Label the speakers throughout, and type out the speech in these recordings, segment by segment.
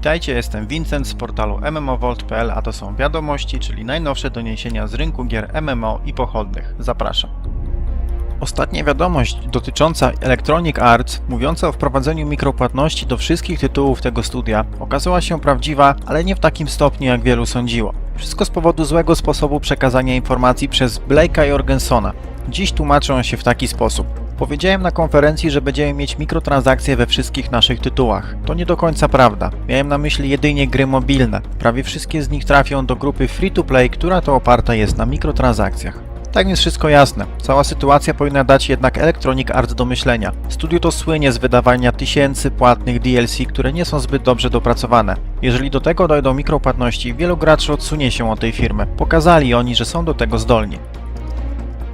Speaker 1: Witajcie, jestem Vincent z portalu MMOVolt.pl, a to są wiadomości, czyli najnowsze doniesienia z rynku gier MMO i pochodnych. Zapraszam. Ostatnia wiadomość dotycząca Electronic Arts, mówiąca o wprowadzeniu mikropłatności do wszystkich tytułów tego studia, okazała się prawdziwa, ale nie w takim stopniu, jak wielu sądziło. Wszystko z powodu złego sposobu przekazania informacji przez Blake'a Jorgensona. Dziś tłumaczy on się w taki sposób. Powiedziałem na konferencji, że będziemy mieć mikrotransakcje we wszystkich naszych tytułach. To nie do końca prawda. Miałem na myśli jedynie gry mobilne. Prawie wszystkie z nich trafią do grupy free-to-play, która to oparta jest na mikrotransakcjach. Tak więc wszystko jasne. Cała sytuacja powinna dać jednak Electronic Arts do myślenia. Studio to słynie z wydawania tysięcy płatnych DLC, które nie są zbyt dobrze dopracowane. Jeżeli do tego dojdą mikropłatności, wielu graczy odsunie się od tej firmy. Pokazali oni, że są do tego zdolni.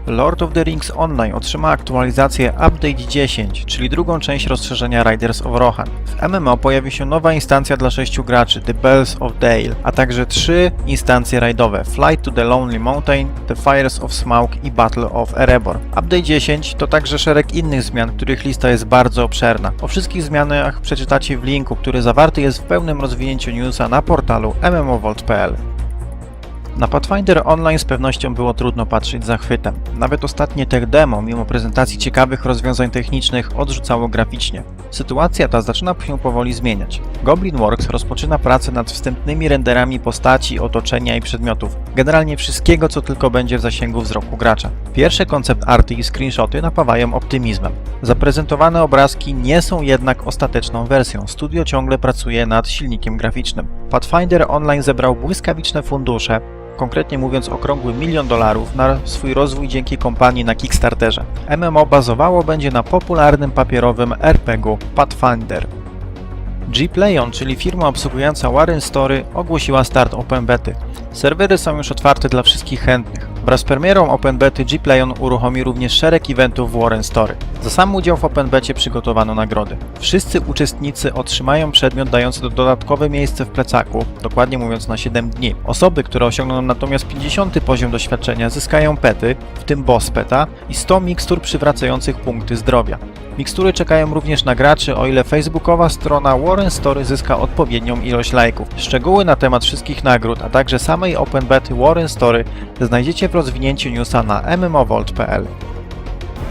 Speaker 1: Lord of the Rings Online otrzyma aktualizację Update 10, czyli drugą część rozszerzenia Riders of Rohan. W MMO pojawi się nowa instancja dla 6 graczy, The Bells of Dale, a także trzy instancje rajdowe, Flight to the Lonely Mountain, The Fires of Smaug i Battle of Erebor. Update 10 to także szereg innych zmian, których lista jest bardzo obszerna. O wszystkich zmianach przeczytacie w linku, który zawarty jest w pełnym rozwinięciu newsa na portalu mmovolt.pl. Na Pathfinder Online z pewnością było trudno patrzeć z zachwytem. Nawet ostatnie tech demo, mimo prezentacji ciekawych rozwiązań technicznych, odrzucało graficznie. Sytuacja ta zaczyna się powoli zmieniać. Goblin Works rozpoczyna pracę nad wstępnymi renderami postaci, otoczenia i przedmiotów. Generalnie wszystkiego, co tylko będzie w zasięgu wzroku gracza. Pierwsze koncept arty i screenshoty napawają optymizmem. Zaprezentowane obrazki nie są jednak ostateczną wersją. Studio ciągle pracuje nad silnikiem graficznym. Pathfinder Online zebrał błyskawiczne fundusze, konkretnie mówiąc okrągły milion dolarów na swój rozwój dzięki kompanii na Kickstarterze. MMO bazowało będzie na popularnym papierowym RPG Pathfinder. Gplayon, czyli firma obsługująca Warren Story, ogłosiła start Open Bety. Serwery są już otwarte dla wszystkich chętnych. Wraz z premierą Open Bety Gplayon uruchomi również szereg eventów w Warren Story. Za sam udział w Open Becie przygotowano nagrody. Wszyscy uczestnicy otrzymają przedmiot dający do dodatkowe miejsce w plecaku, dokładnie mówiąc na 7 dni. Osoby, które osiągną natomiast 50 poziom doświadczenia zyskają pety, w tym boss peta i 100 mikstur przywracających punkty zdrowia. Mikstury czekają również na graczy, o ile facebookowa strona Warren Story zyska odpowiednią ilość lajków. Szczegóły na temat wszystkich nagród, a także samej Open Bety Warren Story znajdziecie w rozwinięciu newsa na mmovolt.pl.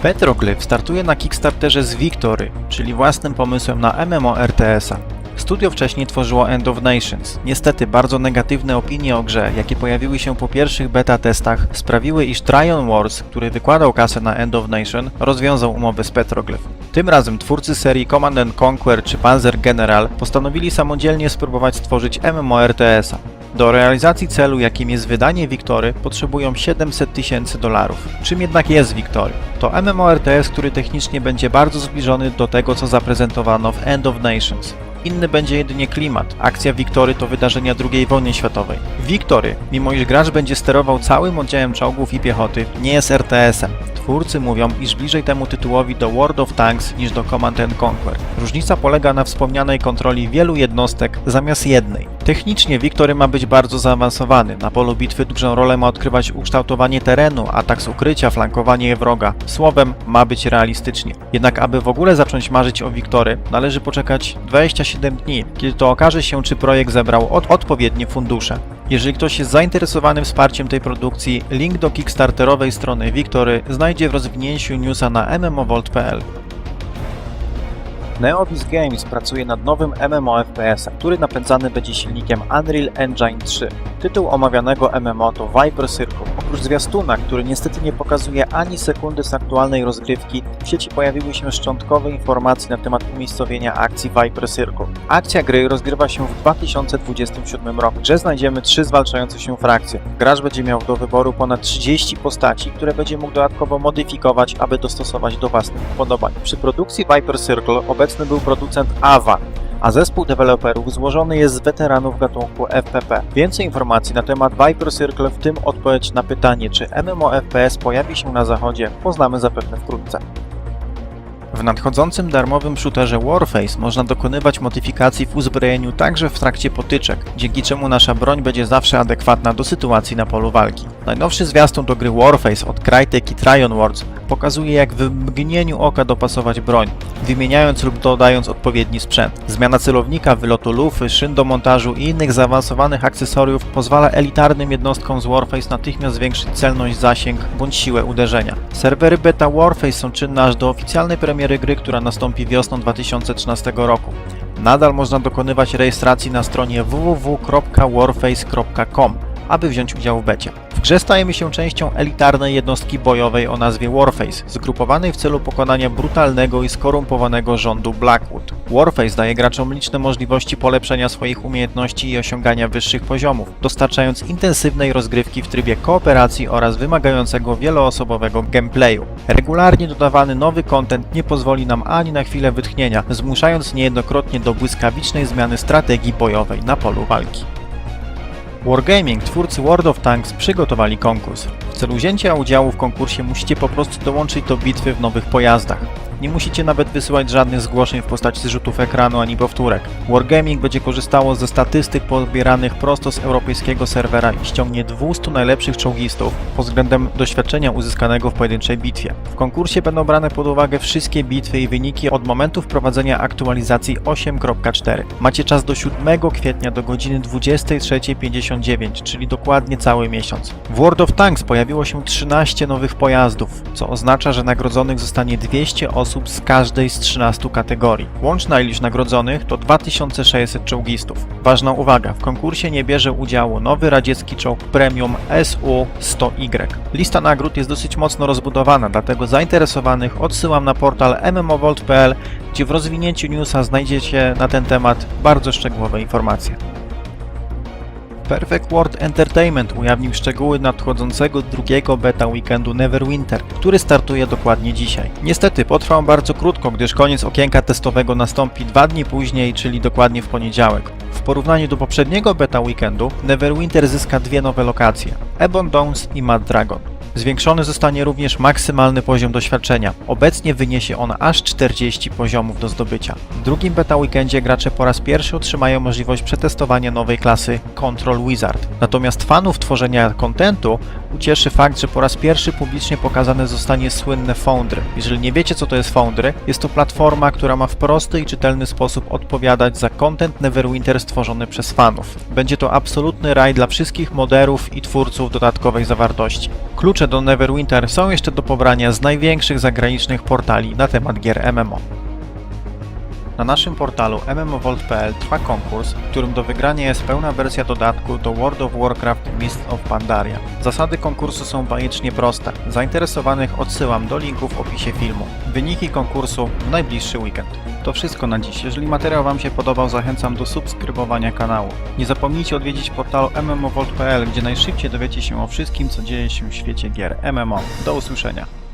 Speaker 1: Petroglyph startuje na Kickstarterze z Victory, czyli własnym pomysłem na MMO RTS-a. Studio wcześniej tworzyło End of Nations. Niestety bardzo negatywne opinie o grze, jakie pojawiły się po pierwszych beta testach, sprawiły iż Tryon Wars, który wykładał kasę na End of Nation, rozwiązał umowę z Petroglyph. Tym razem twórcy serii Command and Conquer czy Panzer General postanowili samodzielnie spróbować stworzyć MMORTS-a. Do realizacji celu, jakim jest wydanie Wiktory, potrzebują 700 tysięcy dolarów. Czym jednak jest Wiktory? To MMORTS, który technicznie będzie bardzo zbliżony do tego, co zaprezentowano w End of Nations. Inny będzie jedynie klimat. Akcja Wiktory to wydarzenia II wojny światowej. Wiktory, mimo iż gracz będzie sterował całym oddziałem czołgów i piechoty, nie jest RTS-em. Twórcy mówią, iż bliżej temu tytułowi do World of Tanks niż do Command and Conquer. Różnica polega na wspomnianej kontroli wielu jednostek zamiast jednej. Technicznie Wiktory ma być bardzo zaawansowany. Na polu bitwy dużą rolę ma odgrywać ukształtowanie terenu, atak z ukrycia, flankowanie wroga. Słowem, ma być realistycznie. Jednak aby w ogóle zacząć marzyć o Wiktory, należy poczekać 27 dni, kiedy to okaże się, czy projekt zebrał od odpowiednie fundusze. Jeżeli ktoś jest zainteresowany wsparciem tej produkcji, link do kickstarterowej strony Wiktory znajdzie w rozwinięciu newsa na mmovolt.pl. Neovis Games pracuje nad nowym MMO FPS, który napędzany będzie silnikiem Unreal Engine 3. Tytuł omawianego MMO to Viper Circle. Oprócz zwiastuna, który niestety nie pokazuje ani sekundy z aktualnej rozgrywki, w sieci pojawiły się szczątkowe informacje na temat umiejscowienia akcji Viper Circle. Akcja gry rozgrywa się w 2027 roku. Grze znajdziemy trzy zwalczające się frakcje. Gracz będzie miał do wyboru ponad 30 postaci, które będzie mógł dodatkowo modyfikować, aby dostosować do własnych upodobań. Przy produkcji Viper Circle obecny był producent Ava, a zespół deweloperów złożony jest z weteranów gatunku FPP. Więcej informacji na temat Viper Circle, w tym odpowiedź na pytanie, czy MMO FPS pojawi się na zachodzie, poznamy zapewne wkrótce. W nadchodzącym darmowym shooterze Warface można dokonywać modyfikacji w uzbrojeniu także w trakcie potyczek, dzięki czemu nasza broń będzie zawsze adekwatna do sytuacji na polu walki. Najnowszy zwiastun do gry Warface od Crytek i Tryon Wars Pokazuje jak w mgnieniu oka dopasować broń, wymieniając lub dodając odpowiedni sprzęt. Zmiana celownika, wylotu lufy, szyn do montażu i innych zaawansowanych akcesoriów pozwala elitarnym jednostkom z Warface natychmiast zwiększyć celność, zasięg bądź siłę uderzenia. Serwery beta Warface są czynne aż do oficjalnej premiery gry, która nastąpi wiosną 2013 roku. Nadal można dokonywać rejestracji na stronie www.warface.com, aby wziąć udział w becie. W grze stajemy się częścią elitarnej jednostki bojowej o nazwie Warface, zgrupowanej w celu pokonania brutalnego i skorumpowanego rządu Blackwood. Warface daje graczom liczne możliwości polepszenia swoich umiejętności i osiągania wyższych poziomów, dostarczając intensywnej rozgrywki w trybie kooperacji oraz wymagającego wieloosobowego gameplayu. Regularnie dodawany nowy content nie pozwoli nam ani na chwilę wytchnienia, zmuszając niejednokrotnie do błyskawicznej zmiany strategii bojowej na polu walki. Wargaming, twórcy World of Tanks, przygotowali konkurs. W celu wzięcia udziału w konkursie musicie po prostu dołączyć do bitwy w nowych pojazdach. Nie musicie nawet wysyłać żadnych zgłoszeń w postaci zrzutów ekranu ani powtórek. Wargaming będzie korzystało ze statystyk pobieranych prosto z europejskiego serwera i ściągnie 200 najlepszych czołgistów pod względem doświadczenia uzyskanego w pojedynczej bitwie. W konkursie będą brane pod uwagę wszystkie bitwy i wyniki od momentu wprowadzenia aktualizacji 8.4. Macie czas do 7 kwietnia do godziny 23.59, czyli dokładnie cały miesiąc. W World of Tanks pojawiło się 13 nowych pojazdów, co oznacza, że nagrodzonych zostanie 200 osób z każdej z 13 kategorii. Łączna ilość nagrodzonych to 2600 czołgistów. Ważna uwaga, w konkursie nie bierze udziału nowy radziecki czołg premium SU-100Y. Lista nagród jest dosyć mocno rozbudowana, dlatego zainteresowanych odsyłam na portal mmovolt.pl, gdzie w rozwinięciu newsa znajdziecie na ten temat bardzo szczegółowe informacje. Perfect World Entertainment ujawnił szczegóły nadchodzącego drugiego beta weekendu Neverwinter, który startuje dokładnie dzisiaj. Niestety potrwa on bardzo krótko, gdyż koniec okienka testowego nastąpi dwa dni później, czyli dokładnie w poniedziałek. W porównaniu do poprzedniego beta weekendu, Neverwinter zyska dwie nowe lokacje: Ebon Downs i Mad Dragon. Zwiększony zostanie również maksymalny poziom doświadczenia. Obecnie wyniesie on aż 40 poziomów do zdobycia. W drugim beta weekendzie gracze po raz pierwszy otrzymają możliwość przetestowania nowej klasy Control Wizard. Natomiast fanów tworzenia kontentu ucieszy fakt, że po raz pierwszy publicznie pokazane zostanie słynne Foundry. Jeżeli nie wiecie co to jest Foundry, jest to platforma, która ma w prosty i czytelny sposób odpowiadać za content Neverwinter stworzony przez fanów. Będzie to absolutny raj dla wszystkich moderów i twórców dodatkowej zawartości. Klucze do Neverwinter są jeszcze do pobrania z największych zagranicznych portali na temat gier MMO. Na naszym portalu mmovolt.pl trwa konkurs, w którym do wygrania jest pełna wersja dodatku do World of Warcraft Mist of Pandaria. Zasady konkursu są bajecznie proste. Zainteresowanych odsyłam do linków w opisie filmu. Wyniki konkursu w najbliższy weekend. To wszystko na dziś. Jeżeli materiał Wam się podobał, zachęcam do subskrybowania kanału. Nie zapomnijcie odwiedzić portalu mmovolt.pl, gdzie najszybciej dowiecie się o wszystkim, co dzieje się w świecie gier MMO. Do usłyszenia.